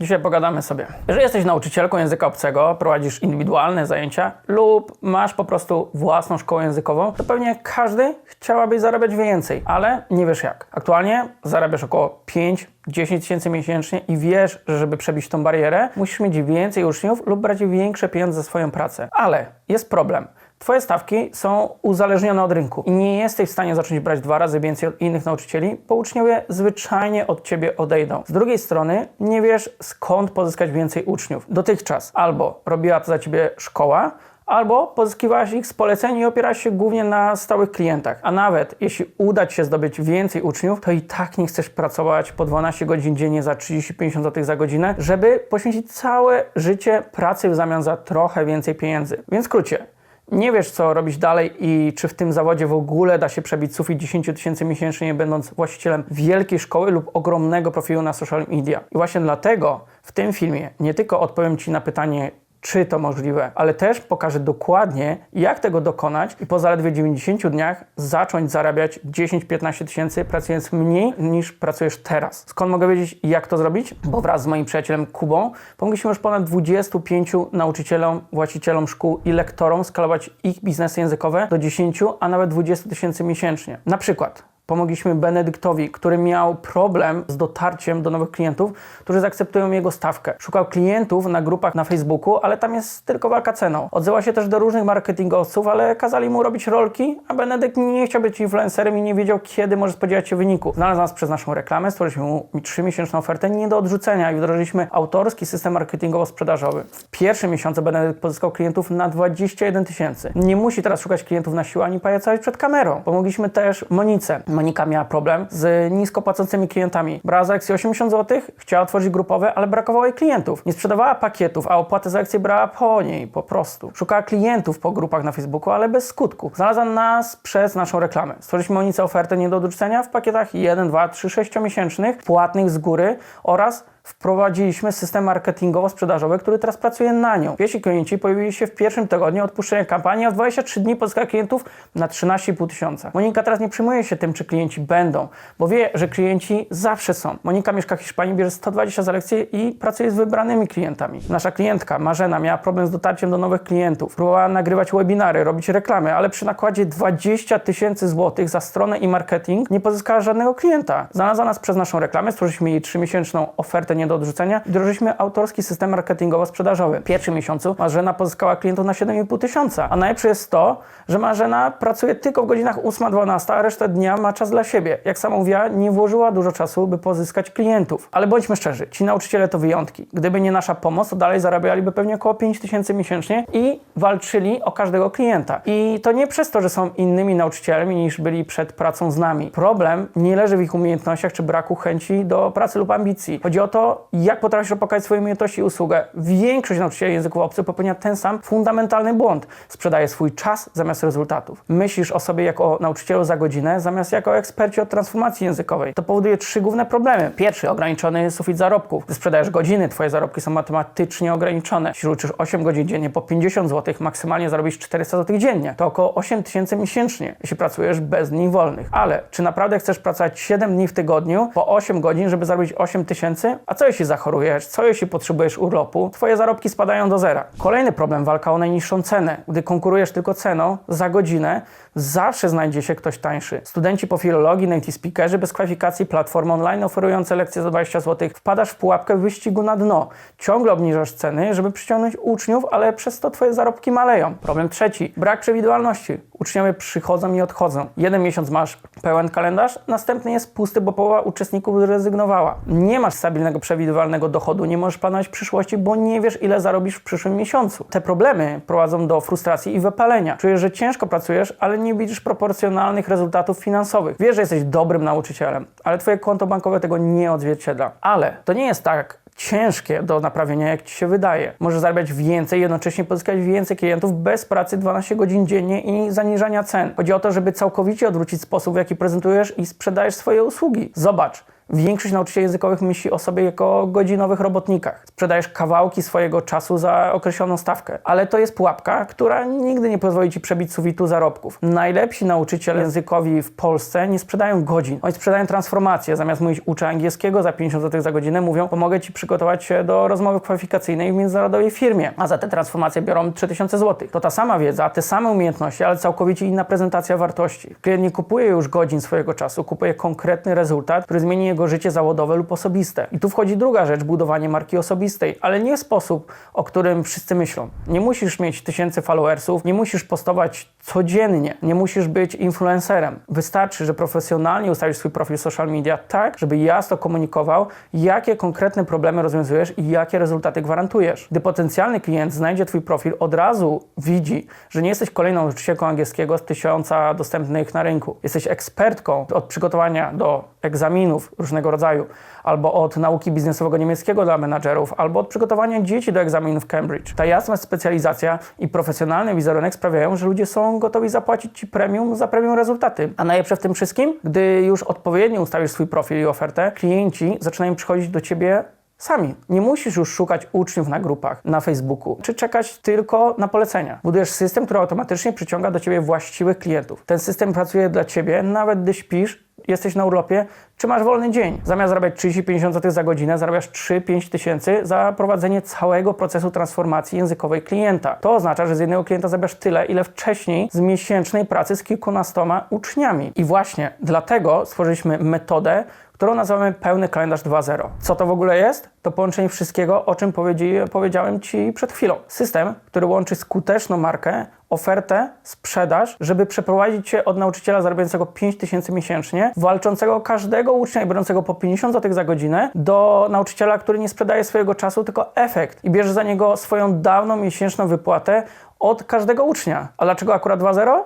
Dzisiaj pogadamy sobie. Jeżeli jesteś nauczycielką języka obcego, prowadzisz indywidualne zajęcia lub masz po prostu własną szkołę językową, to pewnie każdy chciałaby zarabiać więcej, ale nie wiesz jak. Aktualnie zarabiasz około 5-10 tysięcy miesięcznie i wiesz, że żeby przebić tą barierę, musisz mieć więcej uczniów lub brać większe pieniądze za swoją pracę. Ale jest problem. Twoje stawki są uzależnione od rynku i nie jesteś w stanie zacząć brać dwa razy więcej od innych nauczycieli, bo uczniowie zwyczajnie od ciebie odejdą. Z drugiej strony nie wiesz skąd pozyskać więcej uczniów. Dotychczas albo robiła to za ciebie szkoła, albo pozyskiwałaś ich z poleceń i opierałaś się głównie na stałych klientach. A nawet jeśli uda Ci się zdobyć więcej uczniów, to i tak nie chcesz pracować po 12 godzin dziennie za 30-50 zł za godzinę, żeby poświęcić całe życie pracy w zamian za trochę więcej pieniędzy. Więc w skrócie, nie wiesz, co robić dalej i czy w tym zawodzie w ogóle da się przebić sufit 10 tysięcy miesięcznie, nie będąc właścicielem wielkiej szkoły lub ogromnego profilu na social media. I właśnie dlatego w tym filmie nie tylko odpowiem Ci na pytanie, czy to możliwe, ale też pokażę dokładnie, jak tego dokonać i po zaledwie 90 dniach zacząć zarabiać 10-15 tysięcy, pracując mniej niż pracujesz teraz. Skąd mogę wiedzieć, jak to zrobić? Bo wraz z moim przyjacielem Kubą pomogliśmy już ponad 25 nauczycielom, właścicielom szkół i lektorom skalować ich biznesy językowe do 10, a nawet 20 tysięcy miesięcznie. Na przykład Pomogliśmy Benedyktowi, który miał problem z dotarciem do nowych klientów, którzy zaakceptują jego stawkę. Szukał klientów na grupach na Facebooku, ale tam jest tylko walka ceną. Odzywał się też do różnych marketingowców, ale kazali mu robić rolki, a Benedykt nie chciał być influencerem i nie wiedział, kiedy może spodziewać się wyniku. Znalazł nas przez naszą reklamę, stworzyliśmy mu 3-miesięczną ofertę nie do odrzucenia i wdrożyliśmy autorski system marketingowo-sprzedażowy. W pierwszym miesiącu Benedykt pozyskał klientów na 21 tysięcy. Nie musi teraz szukać klientów na siłę ani pajacować przed kamerą. Pomogliśmy też Monice. Monika miała problem z nisko płacącymi klientami. Brała za lekcję 80 zł, chciała otworzyć grupowe, ale brakowało jej klientów. Nie sprzedawała pakietów, a opłatę za lekcję brała po niej, po prostu. Szukała klientów po grupach na Facebooku, ale bez skutku. Znalazła nas przez naszą reklamę. Stworzyliśmy Monice ofertę nie do odrzucenia w pakietach 1, 2, 3, 6 miesięcznych, płatnych z góry oraz wprowadziliśmy system marketingowo-sprzedażowy, który teraz pracuje na nią. Pierwsi klienci pojawili się w pierwszym tygodniu odpuszczenia kampanii, a w 23 dni pozyskała klientów na 13,5 tysiąca. Monika teraz nie przyjmuje się tym, czy klienci będą, bo wie, że klienci zawsze są. Monika mieszka w Hiszpanii, bierze 120 za lekcję i pracuje z wybranymi klientami. Nasza klientka Marzena miała problem z dotarciem do nowych klientów. Próbowała nagrywać webinary, robić reklamy, ale przy nakładzie 20 tysięcy złotych za stronę i marketing nie pozyskała żadnego klienta. Znalazła nas przez naszą reklamę, stworzyliśmy jej 3-miesięczną ofertę nie do odrzucenia wdrożyliśmy autorski system marketingowo-sprzedażowy. W pierwszym miesiącu Marzena pozyskała klientów na 7,5 tysiąca. A najlepsze jest to, że Marzena pracuje tylko w godzinach 8-12, a resztę dnia ma czas dla siebie. Jak sama mówiła, nie włożyła dużo czasu, by pozyskać klientów. Ale bądźmy szczerzy, ci nauczyciele to wyjątki. Gdyby nie nasza pomoc, to dalej zarabialiby pewnie około 5 tysięcy miesięcznie i walczyli o każdego klienta. I to nie przez to, że są innymi nauczycielami niż byli przed pracą z nami. Problem nie leży w ich umiejętnościach czy braku chęci do pracy lub ambicji. Chodzi o to, jak potrafisz opakać swoje umiejętności i usługę. Większość nauczycieli języków obcych popełnia ten sam fundamentalny błąd. Sprzedaje swój czas zamiast rezultatów. Myślisz o sobie jako o nauczycielu za godzinę, zamiast jako o ekspercie od transformacji językowej. To powoduje trzy główne problemy. Pierwszy, ograniczony sufit zarobków. Gdy sprzedajesz godziny, twoje zarobki są matematycznie ograniczone. Jeśli uczysz 8 godzin dziennie po 50 zł, maksymalnie zarobisz 400 zł dziennie. To około 8 tysięcy miesięcznie, jeśli pracujesz bez dni wolnych. Ale czy naprawdę chcesz pracować 7 dni w tygodniu po 8 godzin, żeby zarobić 8 tysięcy? A co jeśli zachorujesz? Co jeśli potrzebujesz urlopu? Twoje zarobki spadają do zera. Kolejny problem, walka o najniższą cenę. Gdy konkurujesz tylko ceną za godzinę, zawsze znajdzie się ktoś tańszy. Studenci po filologii, native speakerzy bez kwalifikacji, platformy online oferujące lekcje za 20 zł. Wpadasz w pułapkę wyścigu na dno. Ciągle obniżasz ceny, żeby przyciągnąć uczniów, ale przez to twoje zarobki maleją. Problem trzeci, brak przewidywalności. Uczniowie przychodzą i odchodzą. Jeden miesiąc masz pełen kalendarz, następny jest pusty, bo połowa uczestników zrezygnowała. Nie masz stabilnego, przewidywalnego dochodu, nie możesz planować przyszłości, bo nie wiesz, ile zarobisz w przyszłym miesiącu. Te problemy prowadzą do frustracji i wypalenia. Czujesz, że ciężko pracujesz, ale nie widzisz proporcjonalnych rezultatów finansowych. Wiesz, że jesteś dobrym nauczycielem, ale twoje konto bankowe tego nie odzwierciedla. Ale to nie jest tak, ciężkie do naprawienia, jak ci się wydaje. Możesz zarabiać więcej, jednocześnie pozyskać więcej klientów bez pracy 12 godzin dziennie i zaniżania cen. Chodzi o to, żeby całkowicie odwrócić sposób, w jaki prezentujesz i sprzedajesz swoje usługi. Zobacz, Większość nauczycieli językowych myśli o sobie jako godzinowych robotnikach. Sprzedajesz kawałki swojego czasu za określoną stawkę. Ale to jest pułapka, która nigdy nie pozwoli ci przebić sufitu zarobków. Najlepsi nauczyciele językowi w Polsce nie sprzedają godzin. Oni sprzedają transformację. Zamiast mówić uczę angielskiego za 50 zł za godzinę, mówią pomogę ci przygotować się do rozmowy kwalifikacyjnej w międzynarodowej firmie. A za te transformacje biorą 3000 zł. To ta sama wiedza, te same umiejętności, ale całkowicie inna prezentacja wartości. Klient nie kupuje już godzin swojego czasu, kupuje konkretny rezultat, który zmieni jego życie zawodowe lub osobiste. I tu wchodzi druga rzecz, budowanie marki osobistej, ale nie sposób, o którym wszyscy myślą. Nie musisz mieć tysięcy followersów, nie musisz postować codziennie, nie musisz być influencerem. Wystarczy, że profesjonalnie ustawisz swój profil social media tak, żeby jasno komunikował, jakie konkretne problemy rozwiązujesz i jakie rezultaty gwarantujesz. Gdy potencjalny klient znajdzie Twój profil, od razu widzi, że nie jesteś kolejną nauczycielką angielskiego z tysiąca dostępnych na rynku. Jesteś ekspertką od przygotowania do egzaminów różnego rodzaju, albo od nauki biznesowego niemieckiego dla menadżerów, albo od przygotowania dzieci do egzaminów Cambridge. Ta jasna specjalizacja i profesjonalny wizerunek sprawiają, że ludzie są gotowi zapłacić Ci premium za premium rezultaty. A najlepsze w tym wszystkim, gdy już odpowiednio ustawisz swój profil i ofertę, klienci zaczynają przychodzić do Ciebie Sami. Nie musisz już szukać uczniów na grupach na Facebooku, czy czekać tylko na polecenia. Budujesz system, który automatycznie przyciąga do ciebie właściwych klientów. Ten system pracuje dla ciebie, nawet gdy śpisz, jesteś na urlopie, czy masz wolny dzień. Zamiast zarabiać 30-50 zł za godzinę, zarabiasz 3-5 tysięcy za prowadzenie całego procesu transformacji językowej klienta. To oznacza, że z jednego klienta zarabiasz tyle, ile wcześniej z miesięcznej pracy z kilkunastoma uczniami. I właśnie dlatego stworzyliśmy metodę, którą nazywamy pełny kalendarz 2.0. Co to w ogóle jest? To połączenie wszystkiego, o czym powiedzi- powiedziałem Ci przed chwilą. System, który łączy skuteczną markę, ofertę, sprzedaż, żeby przeprowadzić Cię od nauczyciela zarabiającego 5 tysięcy miesięcznie, walczącego każdego ucznia i biorącego po 50 zł za godzinę, do nauczyciela, który nie sprzedaje swojego czasu, tylko efekt i bierze za niego swoją dawną miesięczną wypłatę od każdego ucznia. A dlaczego akurat 2.0?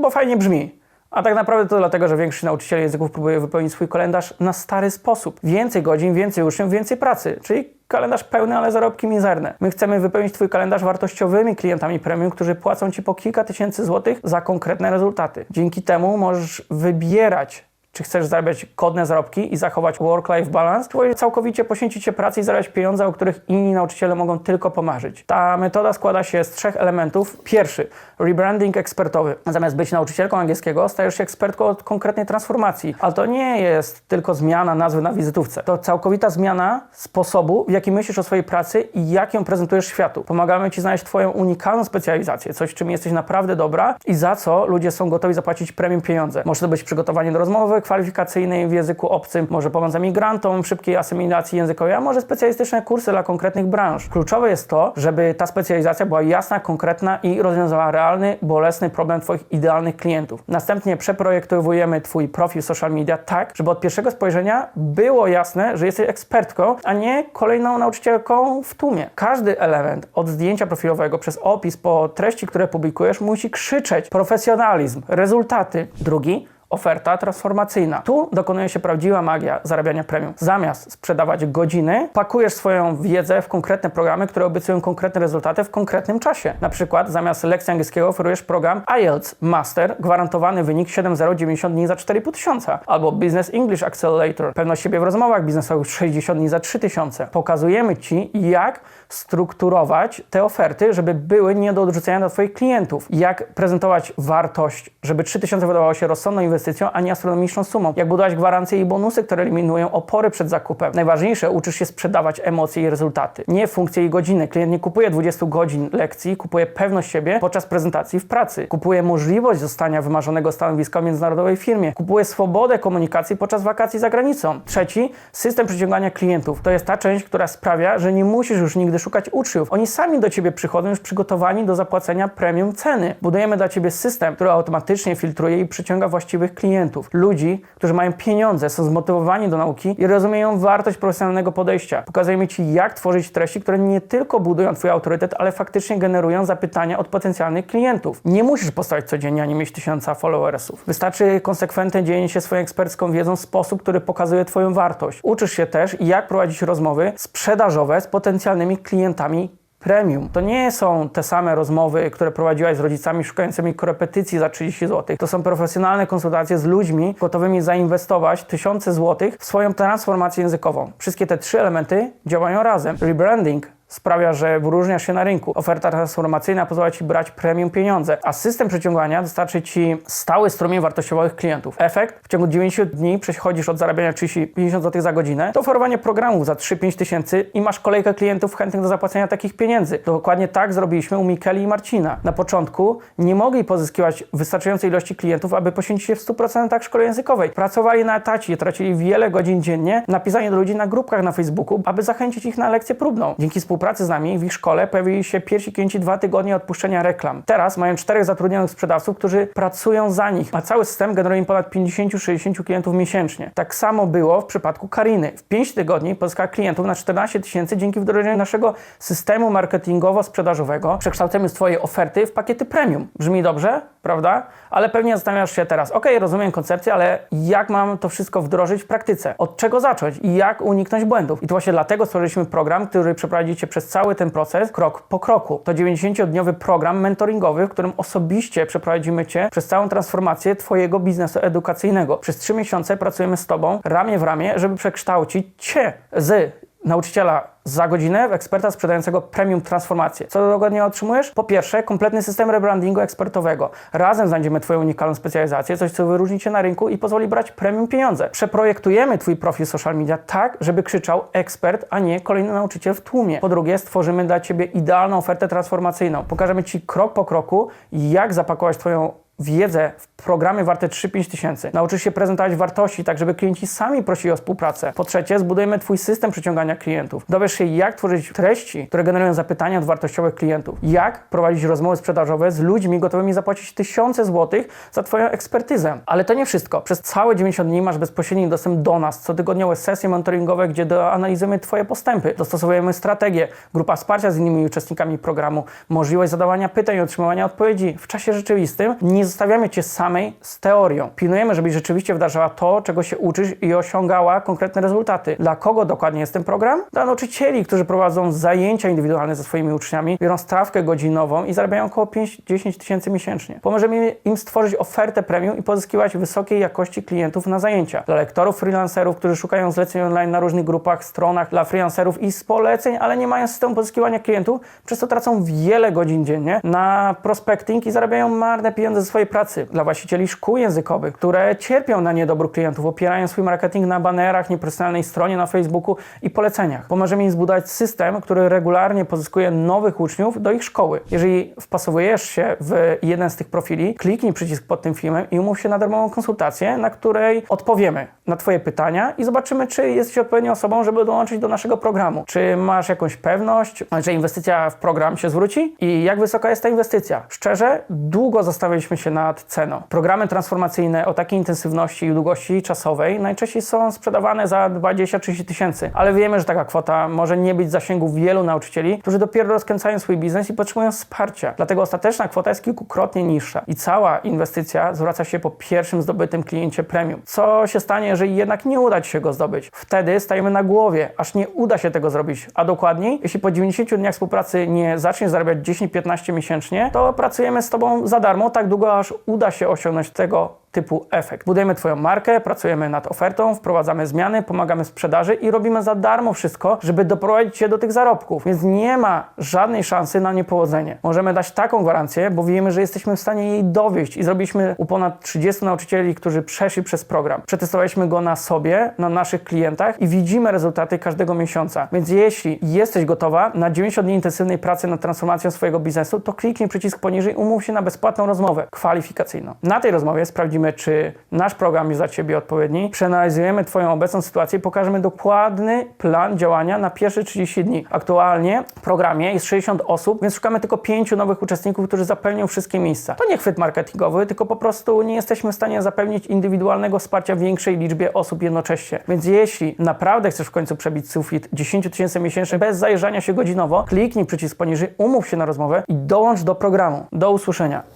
Bo fajnie brzmi. A tak naprawdę to dlatego, że większość nauczycieli języków próbuje wypełnić swój kalendarz na stary sposób. Więcej godzin, więcej uczniów, więcej pracy. Czyli kalendarz pełny, ale zarobki mizerne. My chcemy wypełnić Twój kalendarz wartościowymi klientami premium, którzy płacą Ci po kilka tysięcy złotych za konkretne rezultaty. Dzięki temu możesz wybierać czy chcesz zarabiać godne zarobki i zachować work-life balance, czy całkowicie poświęcić się pracy i zarabiać pieniądze, o których inni nauczyciele mogą tylko pomarzyć. Ta metoda składa się z trzech elementów. Pierwszy, rebranding ekspertowy. Zamiast być nauczycielką angielskiego, stajesz się ekspertką od konkretnej transformacji. Ale to nie jest tylko zmiana nazwy na wizytówce. To całkowita zmiana sposobu, w jaki myślisz o swojej pracy i jak ją prezentujesz światu. Pomagamy Ci znaleźć Twoją unikalną specjalizację, coś, czym jesteś naprawdę dobra i za co ludzie są gotowi zapłacić premium pieniądze. Może to być przygotowanie do rozmowy, kwalifikacyjnej w języku obcym, może pomoc emigrantom w szybkiej asymilacji językowej, a może specjalistyczne kursy dla konkretnych branż. Kluczowe jest to, żeby ta specjalizacja była jasna, konkretna i rozwiązała realny, bolesny problem Twoich idealnych klientów. Następnie przeprojektowujemy Twój profil social media tak, żeby od pierwszego spojrzenia było jasne, że jesteś ekspertką, a nie kolejną nauczycielką w tłumie. Każdy element od zdjęcia profilowego przez opis po treści, które publikujesz, musi krzyczeć profesjonalizm, rezultaty. Drugi oferta transformacyjna. Tu dokonuje się prawdziwa magia zarabiania premium. Zamiast sprzedawać godziny, pakujesz swoją wiedzę w konkretne programy, które obiecują konkretne rezultaty w konkretnym czasie. Na przykład zamiast lekcji angielskiego oferujesz program IELTS Master, gwarantowany wynik 7.0 90 dni za 4,5 tysiąca, albo Business English Accelerator, pewność siebie w rozmowach biznesowych 60 dni za 3 tysiące. Pokazujemy Ci, jak strukturować te oferty, żeby były nie do odrzucenia dla Twoich klientów. Jak prezentować wartość, żeby 3000 wydawało się rozsądną inwestycją, a nie astronomiczną sumą. Jak budować gwarancje i bonusy, które eliminują opory przed zakupem. Najważniejsze, uczysz się sprzedawać emocje i rezultaty. Nie funkcje i godziny. Klient nie kupuje 20 godzin lekcji, kupuje pewność siebie podczas prezentacji w pracy. Kupuje możliwość zostania wymarzonego stanowiska w międzynarodowej firmie. Kupuje swobodę komunikacji podczas wakacji za granicą. Trzeci, system przyciągania klientów. To jest ta część, która sprawia, że nie musisz już nigdy szukać uczniów. Oni sami do Ciebie przychodzą już przygotowani do zapłacenia premium ceny. Budujemy dla Ciebie system, który automatycznie filtruje i przyciąga właściwych klientów. Ludzi, którzy mają pieniądze, są zmotywowani do nauki i rozumieją wartość profesjonalnego podejścia. Pokazujemy Ci, jak tworzyć treści, które nie tylko budują Twój autorytet, ale faktycznie generują zapytania od potencjalnych klientów. Nie musisz postawić codziennie, ani mieć tysiąca followersów. Wystarczy konsekwentne dzielenie się swoją ekspercką wiedzą w sposób, który pokazuje Twoją wartość. Uczysz się też, jak prowadzić rozmowy sprzedażowe z potencjalnymi klientami premium. To nie są te same rozmowy, które prowadziłaś z rodzicami szukającymi korepetycji za 30 zł. To są profesjonalne konsultacje z ludźmi gotowymi zainwestować tysiące złotych w swoją transformację językową. Wszystkie te trzy elementy działają razem. Rebranding sprawia, że wyróżniasz się na rynku. Oferta transformacyjna pozwala Ci brać premium pieniądze, a system przyciągania dostarczy Ci stały strumień wartościowych klientów. Efekt? W ciągu 90 dni przechodzisz od zarabiania 30-50 zł za godzinę do oferowania programów za 3-5 tysięcy i masz kolejkę klientów chętnych do zapłacenia takich pieniędzy. Dokładnie tak zrobiliśmy u Mikeli i Marcina. Na początku nie mogli pozyskiwać wystarczającej ilości klientów, aby poświęcić się w 100% szkole językowej. Pracowali na etacie, tracili wiele godzin dziennie na pisanie do ludzi na grupkach na Facebooku, aby zachęcić ich na lekcję próbną. Dzięki współpracy z nami w ich szkole pojawili się pierwsi klienci dwa tygodnie odpuszczenia reklam. Teraz mają czterech zatrudnionych sprzedawców, którzy pracują za nich, a cały system generuje im ponad 50-60 klientów miesięcznie. Tak samo było w przypadku Kariny. W 5 tygodni pozyskała klientów na 14 tysięcy dzięki wdrożeniu naszego systemu marketingowo-sprzedażowego. Przekształcimy Twoje oferty w pakiety premium. Brzmi dobrze, prawda? Ale pewnie zastanawiasz się teraz, ok, rozumiem koncepcję, ale jak mam to wszystko wdrożyć w praktyce? Od czego zacząć i jak uniknąć błędów? I to właśnie dlatego stworzyliśmy program, który przeprowadzicie przez cały ten proces krok po kroku. To 90-dniowy program mentoringowy, w którym osobiście przeprowadzimy Cię przez całą transformację Twojego biznesu edukacyjnego. Przez 3 miesiące pracujemy z Tobą ramię w ramię, żeby przekształcić Cię z nauczyciela za godzinę w eksperta sprzedającego premium transformację. Co dogodnie otrzymujesz? Po pierwsze, kompletny system rebrandingu ekspertowego. Razem znajdziemy Twoją unikalną specjalizację, coś co wyróżni Cię na rynku i pozwoli brać premium pieniądze. Przeprojektujemy Twój profil social media tak, żeby krzyczał ekspert, a nie kolejny nauczyciel w tłumie. Po drugie, stworzymy dla Ciebie idealną ofertę transformacyjną. Pokażemy Ci krok po kroku, jak zapakować Twoją wiedzę w programie warte 3-5 tysięcy. Nauczysz się prezentować wartości, tak żeby klienci sami prosili o współpracę. Po trzecie, zbudujemy Twój system przyciągania klientów. Dowiesz się, jak tworzyć treści, które generują zapytania od wartościowych klientów. Jak prowadzić rozmowy sprzedażowe z ludźmi gotowymi zapłacić tysiące złotych za Twoją ekspertyzę. Ale to nie wszystko. Przez całe 90 dni masz bezpośredni dostęp do nas, cotygodniowe sesje monitoringowe, gdzie doanalizujemy Twoje postępy. Dostosowujemy strategię, grupa wsparcia z innymi uczestnikami programu, możliwość zadawania pytań i otrzymywania odpowiedzi w czasie rzeczywistym. Nie zostawiamy Cię samej z teorią. Pilnujemy, żebyś rzeczywiście wdrażała to, czego się uczysz i osiągała konkretne rezultaty. Dla kogo dokładnie jest ten program? Dla nauczycieli, którzy prowadzą zajęcia indywidualne ze swoimi uczniami, biorą stawkę godzinową i zarabiają około 5-10 tysięcy miesięcznie. Pomożemy im stworzyć ofertę premium i pozyskiwać wysokiej jakości klientów na zajęcia. Dla lektorów, freelancerów, którzy szukają zleceń online na różnych grupach, stronach, dla freelancerów i z poleceń, ale nie mają systemu pozyskiwania klientów, przez co tracą wiele godzin dziennie na prospecting i zarabiają marne pieniądze ze swojej pracy. Dla właścicieli szkół językowych, które cierpią na niedobór klientów, opierają swój marketing na banerach, niepersonalnej stronie na Facebooku i poleceniach. Pomożemy im zbudować system, który regularnie pozyskuje nowych uczniów do ich szkoły. Jeżeli wpasowujesz się w jeden z tych profili, kliknij przycisk pod tym filmem i umów się na darmową konsultację, na której odpowiemy na Twoje pytania i zobaczymy, czy jesteś odpowiednią osobą, żeby dołączyć do naszego programu. Czy masz jakąś pewność, że inwestycja w program się zwróci i jak wysoka jest ta inwestycja? Szczerze, długo zastanawialiśmy się nad ceną. Programy transformacyjne o takiej intensywności i długości czasowej najczęściej są sprzedawane za 20-30 tysięcy, ale wiemy, że taka kwota może nie być w zasięgu wielu nauczycieli, którzy dopiero rozkręcają swój biznes i potrzebują wsparcia. Dlatego ostateczna kwota jest kilkukrotnie niższa i cała inwestycja zwraca się po pierwszym zdobytym kliencie premium. Co się stanie, jeżeli jednak nie uda Ci się go zdobyć? Wtedy stajemy na głowie, aż nie uda się tego zrobić, a dokładniej, jeśli po 90 dniach współpracy nie zaczniesz zarabiać 10-15 miesięcznie, to pracujemy z Tobą za darmo tak długo, aż uda się osiągnąć tego typu efekt. Budujemy Twoją markę, pracujemy nad ofertą, wprowadzamy zmiany, pomagamy sprzedaży i robimy za darmo wszystko, żeby doprowadzić Cię do tych zarobków. Więc nie ma żadnej szansy na niepowodzenie. Możemy dać taką gwarancję, bo wiemy, że jesteśmy w stanie jej dowieść i zrobiliśmy u ponad 30 nauczycieli, którzy przeszli przez program. Przetestowaliśmy go na sobie, na naszych klientach i widzimy rezultaty każdego miesiąca. Więc jeśli jesteś gotowa na 90 dni intensywnej pracy nad transformacją swojego biznesu, to kliknij przycisk poniżej, umów się na bezpłatną rozmowę kwalifikacyjną. Na tej rozmowie sprawdzimy, czy nasz program jest dla Ciebie odpowiedni, przeanalizujemy Twoją obecną sytuację i pokażemy dokładny plan działania na pierwsze 30 dni. Aktualnie w programie jest 60 osób, więc szukamy tylko 5 nowych uczestników, którzy zapełnią wszystkie miejsca. To nie chwyt marketingowy, tylko po prostu nie jesteśmy w stanie zapewnić indywidualnego wsparcia większej liczbie osób jednocześnie. Więc jeśli naprawdę chcesz w końcu przebić sufit 10 tysięcy miesięcznie bez zajeżdżania się godzinowo, kliknij przycisk poniżej, umów się na rozmowę i dołącz do programu. Do usłyszenia.